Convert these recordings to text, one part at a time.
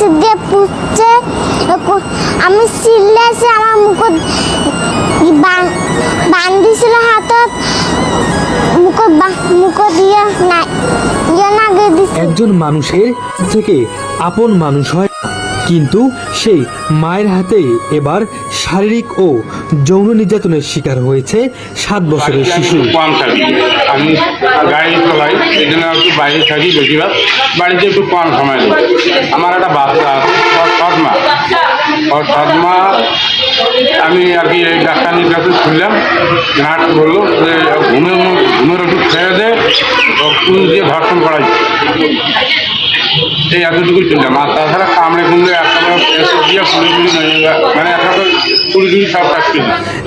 Acid দিয়ে পুষছে আমি সিল্লেছে আমার মুখ বান্ধিছিল হাতত মুখ মুখত দিয়ে না একজন মানুষের থেকে আপন মানুষ হয় কিন্তু সেই মায়ের হাতে এবার শারীরিক ও যৌন নির্যাতনের শিকার হয়েছে সাত বছরের শিশু। কম থাকি আমি গাড়ি চালাই এই জন্য একটু বাইরে থাকি বেশিরভাগ। বাড়িতে একটু কম সময় দিই আমার একটা বাচ্চা আছে সৎ মা সৎ মা আমি আর কি এই ডাক্তারের কাছে শুনলাম নার্স বলল যে ঘুমের ঘুমের ওষুধ খেয়ে দে কুল দিয়ে ধর্ষণ করাই। এই এতটুকুই শুনলাম। আর তাছাড়া কামড়ে কুমড়ে একটা দিয়ে মানে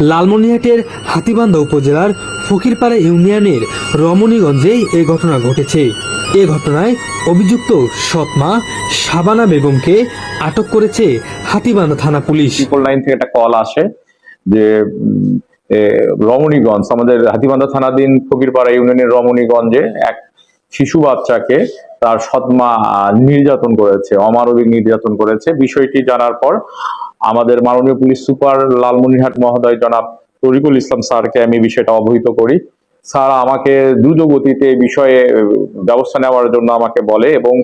লালমনিরহাটের হাতিবান্ধা উপজেলার ফকিরপাড়া ইউনিয়নের রমণীগঞ্জেই এ ঘটনা ঘটেছে। এ ঘটনায় অভিযুক্ত সৎমা শাবানা বেগমকে আটক করেছে হাতিবান্ধা থানা পুলিশ। লাইন থেকে একটা কল আসে যে রমণীগঞ্জ আমাদের হাতিবান্ধা থানাধীন ফকিরপাড়া ইউনিয়নের রমণীগঞ্জে এক শিশু বাচ্চাকে তার সৎমা নির্যাতন করেছে অমানবিক নির্যাতন করেছে। বিষয়টি জানার পর আমাদের মাননীয় পুলিশ সুপার লালমনিরহাট মহোদয় জনাব তরিকুল ইসলাম স্যারকে আমি বিষয়টা অবহিত করি। স্যার আমাকে দ্রুত গতিতে বিষয়ে ব্যবস্থা নেওয়ার জন্য আমাকে বলে এবং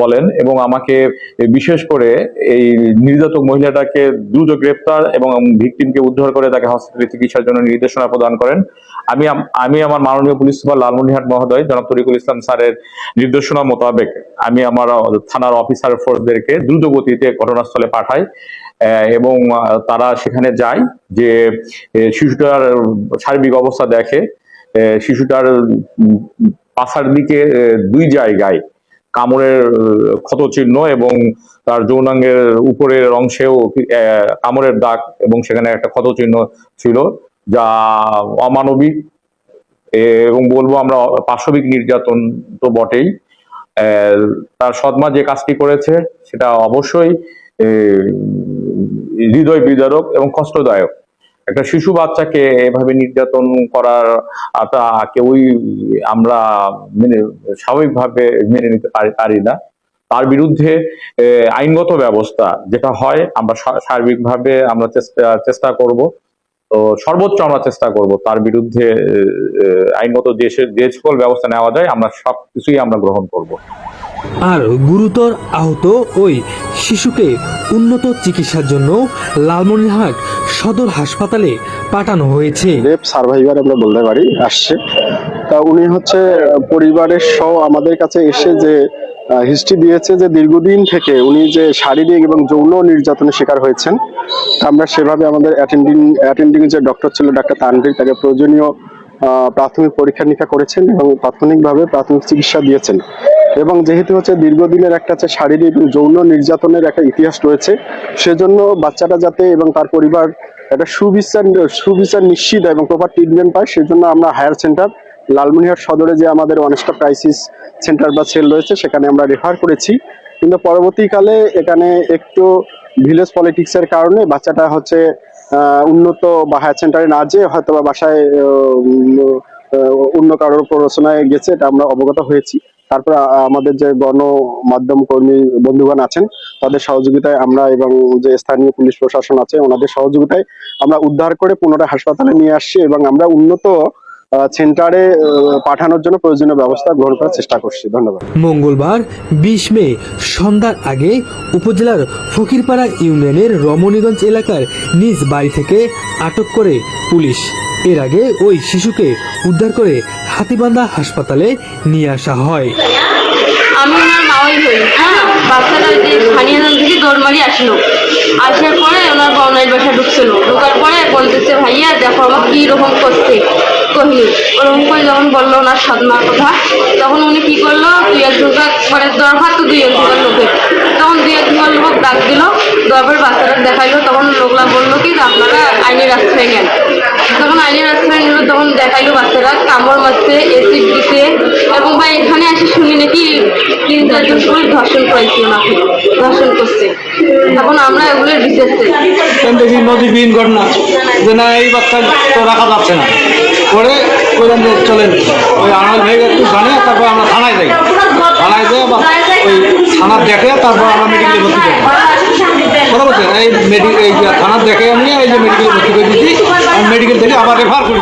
বলেন এবং আমাকে বিশেষ করে এই নির্যাতক মহিলাটাকে দ্রুত গ্রেপ্তার এবং ভিকটিমকে উদ্ধার করে তাকে হসপিটালে চিকিৎসার জন্য নির্দেশনা প্রদান করেন। আমি আমি আমার মাননীয় পুলিশ সুপার লালমনিরহাট মহোদয়, জনাব তরিকুল ইসলাম স্যারের নির্দেশনা মোতাবেক আমি আমার থানার অফিসার ফোর্সদেরকে দ্রুত গতিতে ঘটনাস্থলে পাঠাই এবং তারা সেখানে যায় যে শিশুটার সার্বিক অবস্থা দেখে শিশুটার পাশার দিকে দুই জায়গায় কামড়ের ক্ষত চিহ্ন এবং তার যৌনাঙ্গের উপরের অংশেও কামড়ের দাগ এবং সেখানে একটা ক্ষত চিহ্ন ছিল যা অমানবিক। এবং বলব আমরা পাশবিক নির্যাতন তো বটেই। তার সদমা যে কাজটি করেছে সেটা অবশ্যই হৃদয় বিদারক এবং কষ্টদায়ক। একটা শিশু বাচ্চাকে এভাবে নির্যাতন করার আটা কেউই আমরা মেনে, স্বাভাবিকভাবে মেনে নিতে পারি না। তার বিরুদ্ধে আইনগত ব্যবস্থা যেটা হয়, আমরা সার্বিকভাবে আমরা চেষ্টা চেষ্টা করব। তো সর্বোচ্চ আমরা চেষ্টা করব তার বিরুদ্ধে আইনগত দেশের যে সকল ব্যবস্থা নেওয়া যায়, আমরা সব কিছুই আমরা গ্রহণ করব। আর গুরুতর আহত ওই শিশুকে উন্নত চিকিৎসার জন্য লালমনিরহাট সদর হাসপাতালে পাঠানো হয়েছে। রেপ সার্ভাইভার আমরা বলতে পারি, আসছে। তা উনি হচ্ছে, পরিবারের সহ আমাদের কাছে এসে যে হিস্ট্রি দিয়েছে যে দীর্ঘদিন থেকে উনি যে শারীরিক এবং যৌন নির্যাতনের শিকার হয়েছেন আমরা সেভাবে আমাদের অ্যাটেন্ডিং অ্যাটেন্ডিং যে ডক্টর ছিল ডাক্তার তানভীর তাকে প্রয়োজনীয় প্রাথমিক পরীক্ষা নিরীক্ষা করেছেন এবং তাৎক্ষণিকভাবে প্রাথমিক চিকিৎসা দিয়েছেন। এবং যেহেতু হচ্ছে দীর্ঘদিনের একটা হচ্ছে শারীরিক যৌন নির্যাতনের একটা ইতিহাস রয়েছে, সেজন্য বাচ্চাটা যাতে এবং তার পরিবার একটা সুবিচার সুবিচার নিশ্চিত এবং প্রপার ট্রিটমেন্ট পায়, সেজন্য আমরা হায়ার সেন্টার লালমনিরহাট সদরে যে আমাদের অনেস্টা ক্রাইসিস সেন্টার বা সেল রয়েছে, সেখানে আমরা রেফার করেছি। কিন্তু পরবর্তীকালে এখানে একটু ভিলেজ পলিটিক্সের কারণে বাচ্চাটা হচ্ছে উন্নত বা হায়ার সেন্টারে না যেয়ে হয়তো বা বাসায় অন্য কারোর প্ররোচনায় গেছে, এটা আমরা অবগত হয়েছি। তারপর আমাদের যে গণমাধ্যম কর্মী বন্ধুগণ আছেন, তাদের সহযোগিতায় আমরা এবং যে স্থানীয় পুলিশ প্রশাসন আছে, ওনাদের সহযোগিতায় আমরা উদ্ধার করে পুনরায় হাসপাতালে নিয়ে আসছি এবং আমরা উন্নত সেন্টারে পাঠানোর জন্য প্রয়োজনীয় ব্যবস্থা গ্রহণ করার চেষ্টা করছি। ধন্যবাদ। মঙ্গলবার, বিশ মে, সন্ধ্যার আগে উপজেলার ফকিরপাড়া ইউনিয়নের রমণীগঞ্জ এলাকার নিজ বাড়ি থেকে আটক করে পুলিশ। এর আগে ওই শিশুকে উদ্ধার করে হাতিবান্ধা হাসপাতালে নিয়ে আসা হয়। আমি ওনার মাওয়াই হই। হ্যাঁ বাচ্চাটা যে স্থানীয় থেকে দৌড় মারি আসলো। আসার পরে ওনার বনাই বাসা ঢুকছিল। ঢোকার পরে বলতেছে, ভাইয়া, দেখো আমার কী রকম করছে? কহিনি ওরকম করে যখন বলল ওনার সদমার কথা, তখন উনি কী করল? দুই একজনকার মানে দরকার তো দুই এক একজনের লোকের। তখন দুই এক একজনের লোক ডাক দিল। দেওয়ার পর বাচ্চাটা দেখাইলো। তখন লোকরা বলল কি, আপনারা আইনের আশ্রয় নেন। তখন আইনের আশ্রয় নিল তখন দেখাইলো বাচ্চারা কামড় মারছে এসিড দিতে এবং ভাই এখানে এসে শুনি নাকি তিন চারজন পুলিশ ধর্ষণ করেছে ওনাকে ধর্ষণ করছে। এখন আমরা চাই কেন দেখি নদীবিহীন ঘটনা যে না এই বাচ্চা তো রাখা যাচ্ছে না। পরে যে চলেন। ওই আনাল ভাই একটু জানে তারপর আমরা থানায় যাই। থানায় যাই বা ওই থানার দেখে তারপর আমরা মেডিকেলে ভর্তি করি। কথা এই মেডিকেল এই যে থানার দেখে আমি এই যে মেডিকেলে ভর্তি করে দিচ্ছি থেকে রেফার করি।